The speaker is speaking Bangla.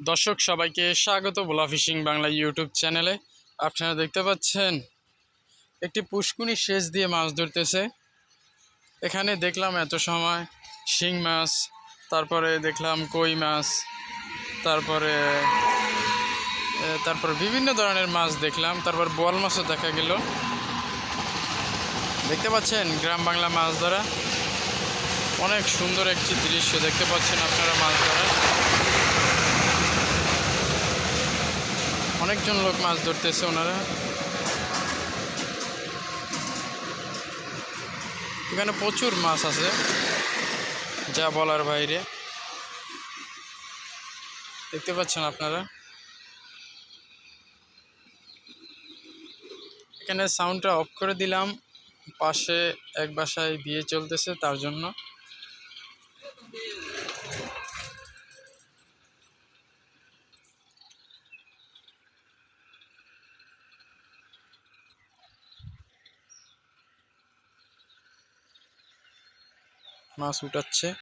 দর্শক, সবাইকে স্বাগত বোলা ফিশিং বাংলা ইউটিউব চ্যানেলে। আপনারা দেখতে পাচ্ছেন, একটি পুষ্কুনি সেচ দিয়ে মাছ ধরতেছে। এখানে দেখলাম এত সময় শিং মাছ, তারপরে দেখলাম কই মাছ, তারপরে তারপর বিভিন্ন ধরনের মাছ দেখলাম, তারপর বোয়াল মাছও দেখা গেল। দেখতে পাচ্ছেন, গ্রাম বাংলা মাছ ধরা। অনেক সুন্দর একটি দৃশ্য দেখতে পাচ্ছেন আপনারা মাছ ধরা। অনেকজন লোক মাছ ধরতেছে ওনারা। এখানে প্রচুর মাছ আছে, যা বলার বাইরে। দেখতে পাচ্ছেন আপনারা? এখানে সাউন্ডটা অফ করে দিলাম, পাশে এক বাসায় বিয়ে চলতেছে তার জন্য। মাছ উঠাচ্ছে।